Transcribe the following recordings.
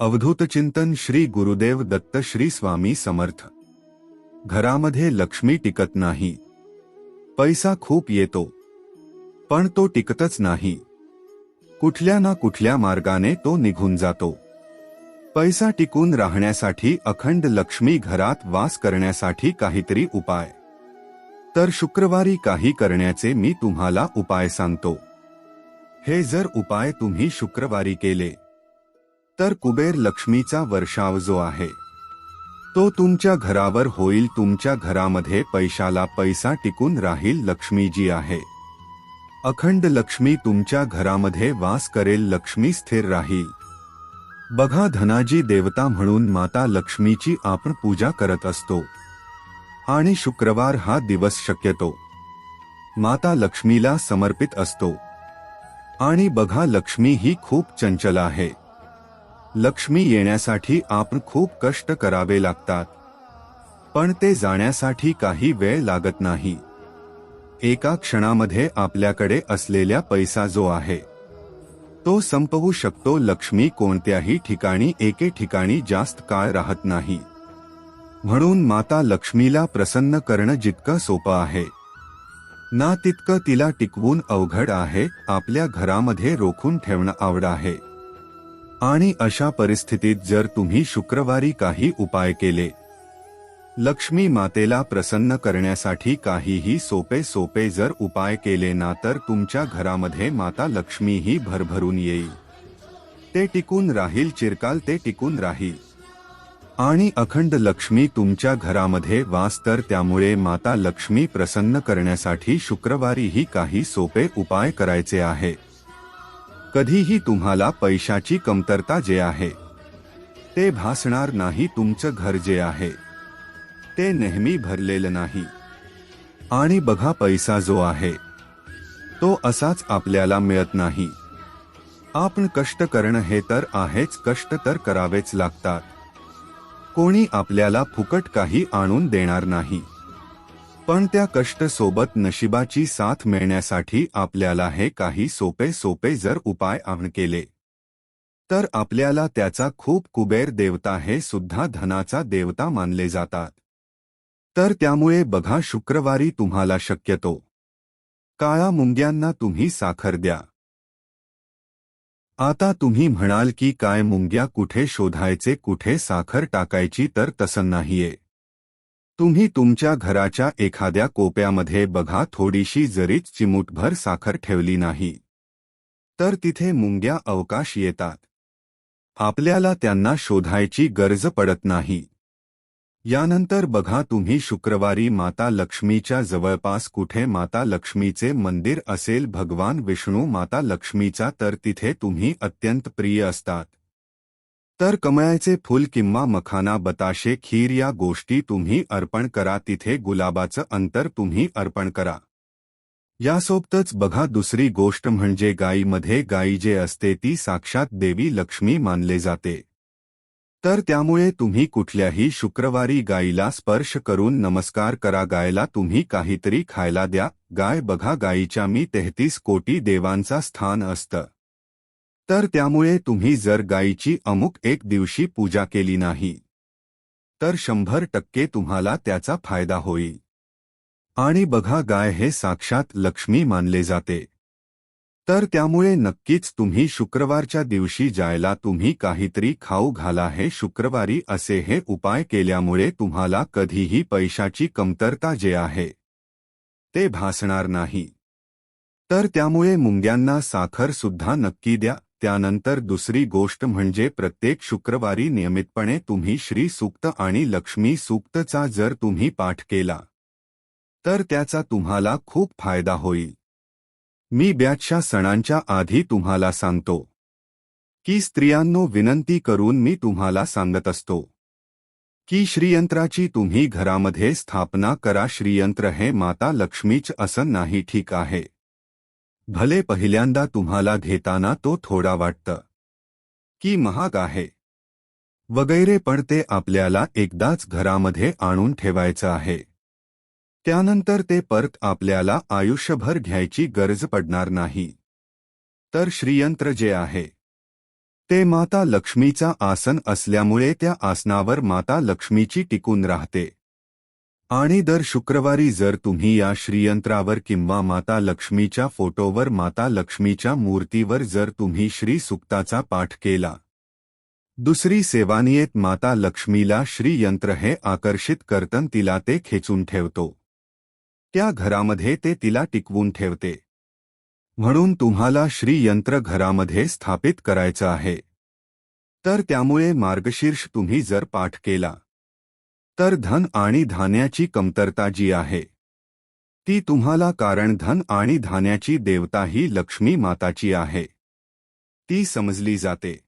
अवधूत चिंतन श्री गुरुदेव दत्त श्री स्वामी समर्थ. घरामध्ये लक्ष्मी टिकत नाही. पैसा खूप येतो. पण तो टिकतच नाही. कुठल्या ना कुठल्या मार्गाने तो निघून जातो. पैसा टिकून राहण्यासाठी अखंड लक्ष्मी घरात वास करण्यासाठी काहीतरी उपाय. तर शुक्रवारी काही करण्याचे मी तुम्हाला उपाय सांगतो. हे जर उपाय तुम्ही शुक्रवारी केले तर कुबेर लक्ष्मीचा वर्षाव जो आहे तो तुमच्या घरावर होईल तुमच्या घरामध्ये पैशाला पैसा टिकून राहील लक्ष्मी जी आहे. अखंड लक्ष्मी तुमच्या घरामध्ये वास करेल लक्ष्मी स्थिर राहील. बघा धनाजी देवता म्हणून माता लक्ष्मीची आपण पूजा करत असतो. आणि शुक्रवार हा दिवस शक्यतो. माता लक्ष्मीला समर्पित असतो. आणि बघा लक्ष्मी ही खूप चंचल आहे. लक्ष्मी येण्यासाठी आपण खूप कष्ट करावे लागतात. पण ते जाण्यासाठी काही वेळ लागत नाही. एका क्षणामध्ये आपल्याकडे असलेल्या पैसा जो आहे तो संपवू शकतो. लक्ष्मी कोणत्याही ठिकाणी एके ठिकाणी जास्त काळ राहत नाही. म्हणून माता लक्ष्मीला प्रसन्न करणं जितकं सोपं आहे. ना तितकं तिला टिकवून अवघड आहे. आपल्या घरामध्ये रोखून ठेवणं आवड आहे. आणि अशा परिस्थितीत जर तुम्ही शुक्रवारी काही उपाय केले लक्ष्मी मातेला प्रसन्न करण्यासाठी काहीही सोपे सोपे जर उपाय केले ना तर तुमच्या घरामध्ये माता लक्ष्मी ही भरभरून येईल. ते टिकून राहील चिरकाल ते टिकून राहील. आणि अखंड लक्ष्मी तुमच्या घरामध्ये वास तर त्यामुळे माता लक्ष्मी प्रसन्न करण्यासाठी शुक्रवारीही काही सोपे उपाय करायचे आहे. कधीही तुम्हाला पैशाची कमतरता जे आहे ते भासणार नाही तुमचं घर जे आहे. ते नेहमी भरलेलं नाही. आणि बघा पैसा जो आहे तो असाच आपल्याला मिळत नाही. आपण कष्ट करणं हे तर आहेच कष्ट तर करावेच लागतात. कोणी आपल्याला फुकट काही आणून देणार नाही. पण त्या कष्ट सोबत नशिबाची साथ मिळण्यासाठी आपल्याला हे काही सोपे सोपे जर उपाय आण केले. तर आपल्याला त्याचा खूप कुबेर देवता हे सुद्धा धनाचा देवता मानले जातात. तर त्यामुळे बघा शुक्रवारी तुम्हाला शक्यतो. काळा मुंग्यांना तुम्ही साखर द्या. आता तुम्ही म्हणाल की काय मुंग्या कुठे शोधायचे कुठे साखर टाकायची तर तसं नाहीये. तुम्ही तुमच्या घराच्या एखाद्या कोप्यामध्ये बघा थोडीशी जरीच चिमूटभर साखर ठेवली नाही तर तिथे मुंग्या अवकाश येतात. आपल्याला त्यांना शोधायची गरज पडत नाही. यानंतर बघा तुम्ही शुक्रवारी माता लक्ष्मीच्या जवळपास कुठे? माता लक्ष्मीचे मंदिर असेल भगवान विष्णू माता लक्ष्मीचा तर तिथे तुम्ही अत्यंत प्रिय असतात. तर कमळाचे फूल किंवा मखाना बताशे खीर या गोष्टी तुम्ही अर्पण करा. तिथे गुलाबाचं अंतर तुम्ही अर्पण करा. यासोबतच बघा दुसरी गोष्ट म्हणजे गायीमध्ये गायी जे असते ती साक्षात देवी लक्ष्मी मानले जाते. तर त्यामुळे तुम्ही कुठल्याही शुक्रवारी गायीला स्पर्श करून नमस्कार करा. गायला तुम्ही काहीतरी खायला द्या. गाय बघा गायीच्या मी तेहतीस कोटी देवांचा स्थान असतं. तर त्यामुळे तुम्ही जर गायीची अमुक एक दिवशी पूजा केली नाही तर शंभर टक्के तुम्हाला त्याचा फायदा होईल. आणि बघा गाय हे साक्षात लक्ष्मी मानले जाते. तर त्यामुळे नक्कीच तुम्ही शुक्रवारच्या दिवशी जायला तुम्ही काहीतरी खाऊ घाला हे शुक्रवारी असे हे उपाय केल्यामुळे तुम्हाला कधीही पैशाची कमतरता जे आहे ते भासणार नाही. तर त्यामुळे मुंग्यांना साखर सुद्धा नक्की द्या. त्यानंतर दुसरी गोष्ट म्हणजे प्रत्येक शुक्रवारी नियमितपणे तुम्ही श्री सूक्त आणि लक्ष्मी सूक्तचा जर तुम्ही पाठ केला तर त्याचा तुम्हाला खूप फायदा होईल. मी ब्याच्या सणांच्या आधी तुम्हाला सांगतो की स्त्रियांनो विनंती करून मी तुम्हाला सांगत असतो की श्रीयंत्राची तुम्ही घरामध्ये स्थापना करा. श्रीयंत्र हे माता लक्ष्मीच असं नाही ठीक आहे. भले पहिल्यांदा तुम्हाला घेताना तो थोडा वाटतं. की महाग आहे. वगैरे पण ते आपल्याला एकदाच घरामध्ये आणून ठेवायचं आहे. त्यानंतर ते परत आपल्याला आयुष्यभर घ्यायची गरज पडणार नाही. तर श्रीयंत्र जे आहे. ते माता लक्ष्मीचा आसन असल्यामुळे त्या आसनावर माता लक्ष्मीची टिकून राहते. आणि दर शुक्रवारी जर तुम्ही या श्रीयंत्रावर किंवा माता लक्ष्मीच्या फोटोवर माता लक्ष्मीच्या मूर्तीवर जर तुम्ही श्री सुक्ताचा पाठ केला. दुसरी सेवानियत माता लक्ष्मीला श्रीयंत्र हे आकर्षित करतन तिला ते खेचून ठेवतो. त्या घरामध्ये ते तिला टिकवून ठेवते. म्हणून तुम्हाला श्रीयंत्र घरामध्ये स्थापित करायचं आहे. तर त्यामुळे मार्गशीर्ष तुम्ही जर पाठ केला. तर धन आणि धान्याची कमतरता जी आहे ती तुम्हाला कारण धन आणि धान्याची देवता ही लक्ष्मी माताची आहे. ती समजली जाते.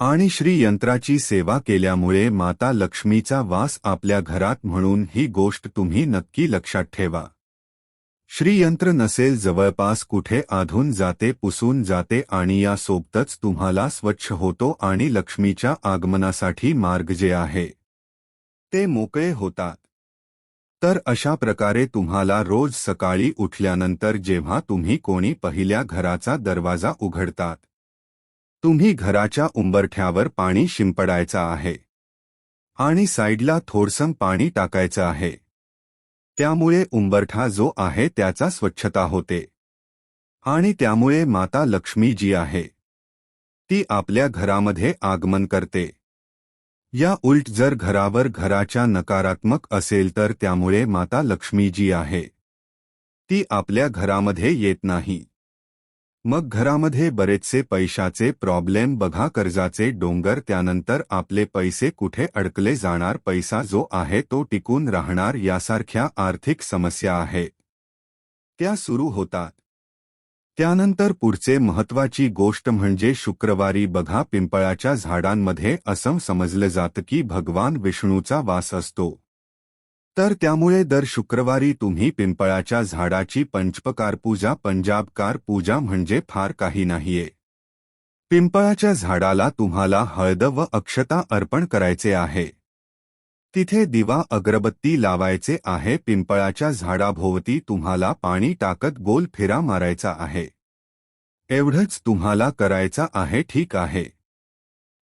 आणि श्रीयंत्राची सेवा केल्यामुळे माता लक्ष्मीचा वास आपल्या घरात म्हणून ही गोष्ट तुम्ही नक्की लक्षात ठेवा. श्रीयंत्र नसेल जवळपास कुठे आधून जाते पुसून जाते आणि या सोबतच तुम्हाला स्वच्छ होतो आणि लक्ष्मीच्या आगमनासाठी मार्ग जे आहे ते मोकळे होतात. तर अशा प्रकारे तुम्हाला रोज सकाळी उठल्यानंतर जेव्हा तुम्ही कोणी पहिल्या घराचा दरवाजा उघडतात तुम्ही घराच्या उंबरठ्यावर पाणी शिंपडायचं आहे आणि साईडला थोडसं पाणी टाकायचं आहे. त्यामुळे उंबरठा जो आहे त्याचा स्वच्छता होते. आणि त्यामुळे माता लक्ष्मी जी आहे. ती आपल्या घरामध्ये आगमन करते. या उलट जर घरावर घराच्या नकारात्मक असेल तर त्यामुळे माता लक्ष्मी जी आहे. ती आपल्या घरामध्ये येत नाही. मग घरामध्ये बरेचसे पैशाचे प्रॉब्लेम बघा कर्जाचे डोंगर त्यानंतर आपले पैसे कुठे अडकले जाणार पैसा जो आहे तो टिकून राहणार यासारख्या आर्थिक समस्या आहे. त्या सुरू होतात. त्यानंतर पुढचे महत्वाची गोष्ट म्हणजे शुक्रवारी बघा पिंपळाच्या झाडांमध्ये असं समजलं जातं की भगवान विष्णूचा वास असतो. तर त्यामुळे दर शुक्रवारी तुम्ही पिंपळाच्या झाडाची पंचपकार पूजा पंजाबकार पूजा म्हणजे फार काही नाहीये. पिंपळाच्या झाडाला तुम्हाला हळद व अक्षता अर्पण करायचे आहे. तिथे दिवा अगरबत्ती लावायचे आहे पिंपळाच्या झाडाभोवती तुम्हाला पाणी टाकत गोल फिरा मारायचा आहे. एवढंच तुम्हाला करायचा आहे ठीक आहे.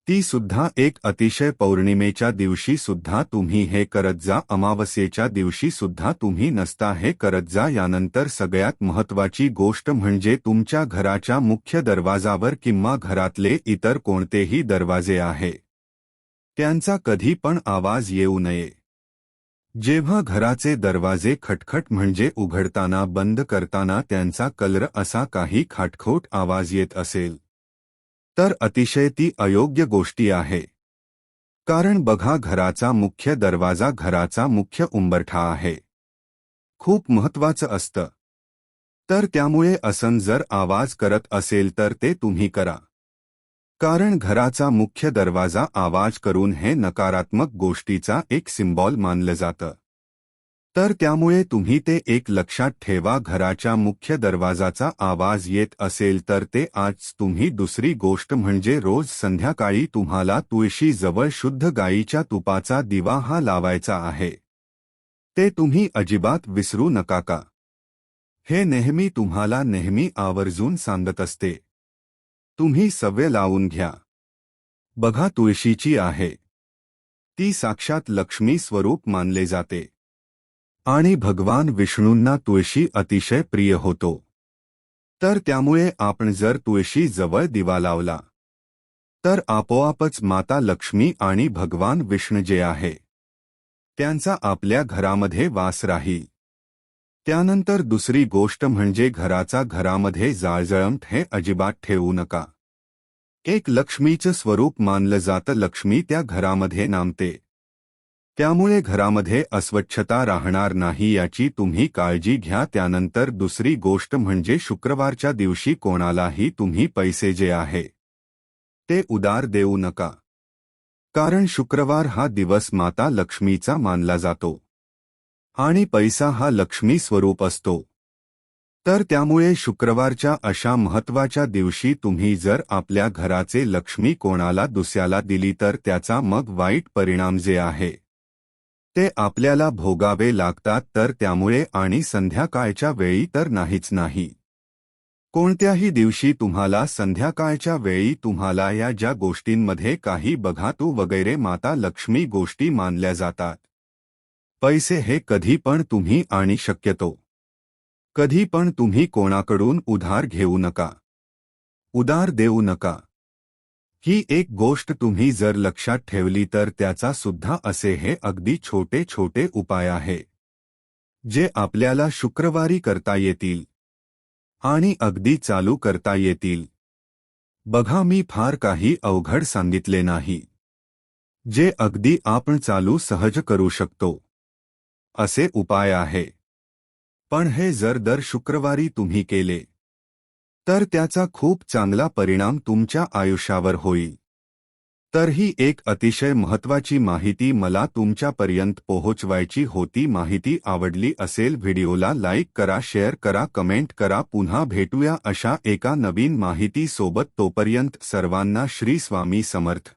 ती सुद्धा एक अतिशय पौर्णिमेच्या दिवशी सुद्धा तुम्ही हे करत जा अमावस्येच्या दिवशी सुद्धा तुम्ही नसता हे करत जा यानंतर सगळ्यात महत्वाची गोष्ट म्हणजे तुमच्या घराच्या मुख्य दरवाजावर किंवा घरातले इतर कोणतेही दरवाजे आहे. त्यांचा कधी पण आवाज येऊ नये. जेव्हा घराचे दरवाजे खटखट म्हणजे उघडताना बंद करताना त्यांचा कलर असा काही खाटखोट आवाज येत असेल. तर अतिशय ती अयोग्य गोष्टी आहे. कारण बघा घराचा मुख्य दरवाजा घराचा मुख्य उंबरठा आहे. खूप महत्वाचं असतं. तर त्यामुळे असन जर आवाज करत असेल तर ते तुम्ही करा. कारण घराचा मुख्य दरवाजा आवाज करून हे नकारात्मक गोष्टीचा एक सिम्बॉल मानलं जातं. तर त्यामुळे तुम्ही ते एक लक्षात ठेवा घराच्या मुख्य दरवाजाचा आवाज येत असेल तर ते आज तुम्ही दुसरी गोष्ट म्हणजे रोज संध्याकाळी तुम्हाला तुळशी जवळ शुद्ध गायीच्या तुपाचा दिवा हा लावायचा आहे. ते तुम्ही अजिबात विसरू नका का? हे नेहमी तुम्हाला नेहमी आवर्जून सांगत असते. तुम्ही सवय लावून घ्या. बघा तुळशीची आहे. ती साक्षात लक्ष्मी स्वरूप मानले जाते. आणि भगवान विष्णूंना तुळशी अतिशय प्रिय होतो. तर त्यामुळे आपण जर तुळशी जवळ दिवा लावला तर आपोआपच माता लक्ष्मी आणि भगवान विष्णू जे आहे त्यांचा आपल्या घरामध्ये वास राही. त्यानंतर दुसरी गोष्ट म्हणजे घराचा घरामध्ये जाळजळंट हे अजिबात ठेवू नका. एक लक्ष्मीचं स्वरूप मानलं जातं लक्ष्मी त्या घरामध्ये नामते. त्यामुळे घरामध्ये अस्वच्छता राहणार नाही याची तुम्ही काळजी घ्या. त्यानंतर दुसरी गोष्ट म्हणजे शुक्रवारच्या दिवशी कोणालाही तुम्ही पैसे जे आहे ते उदार देऊ नका. कारण शुक्रवार हा दिवस माता लक्ष्मीचा मानला जातो. आणि पैसा हा लक्ष्मी स्वरूप असतो. तर त्यामुळे शुक्रवारच्या अशा महत्त्वाच्या दिवशी तुम्ही जर आपल्या घराचे लक्ष्मी कोणाला दुसऱ्याला दिली तर त्याचा मग वाईट परिणाम जे आहे ते आपल्याला भोगावे लागतात तर त्यामुळे आणि संध्याकाळच्या वेळी तर नाहीच नाही. कोणत्याही दिवशी तुम्हाला संध्याकाळच्या वेळी तुम्हाला या ज्या गोष्टींमध्ये काही बघातू वगैरे माता लक्ष्मी गोष्टी मानल्या जातात. पैसे हे कधी पण तुम्ही आणि शक्यतो. कधी पण तुम्ही कोणाकडून उधार घेऊ नका. उधार देऊ नका. ही एक गोष्ट तुम्ही जर लक्षात ठेवली तर त्याचा सुद्धा असे हे अगदी छोटे छोटे उपाय आहे. जे आपल्याला शुक्रवारी करता येतील. आणि अगदी चालू करता येतील. बघा मी फार काही अवघड सांगितले नाही. जे अगदी आपण चालू सहज करू शकतो. असे उपाय आहे. पण हे जर दर शुक्रवारी तुम्ही केले तर त्याचा खूप चांगला परिणाम तुमच्या आयुष्यावर होईल. तर ही एक अतिशय महत्वाची माहिती मला तुमच्यापर्यंत पोहोचवायची होती माहिती आवडली असेल व्हिडिओला लाईक करा शेअर करा कमेंट करा. पुन्हा भेटूया अशा एका नवीन माहितीसोबत तोपर्यंत सर्वांना श्री स्वामी समर्थ.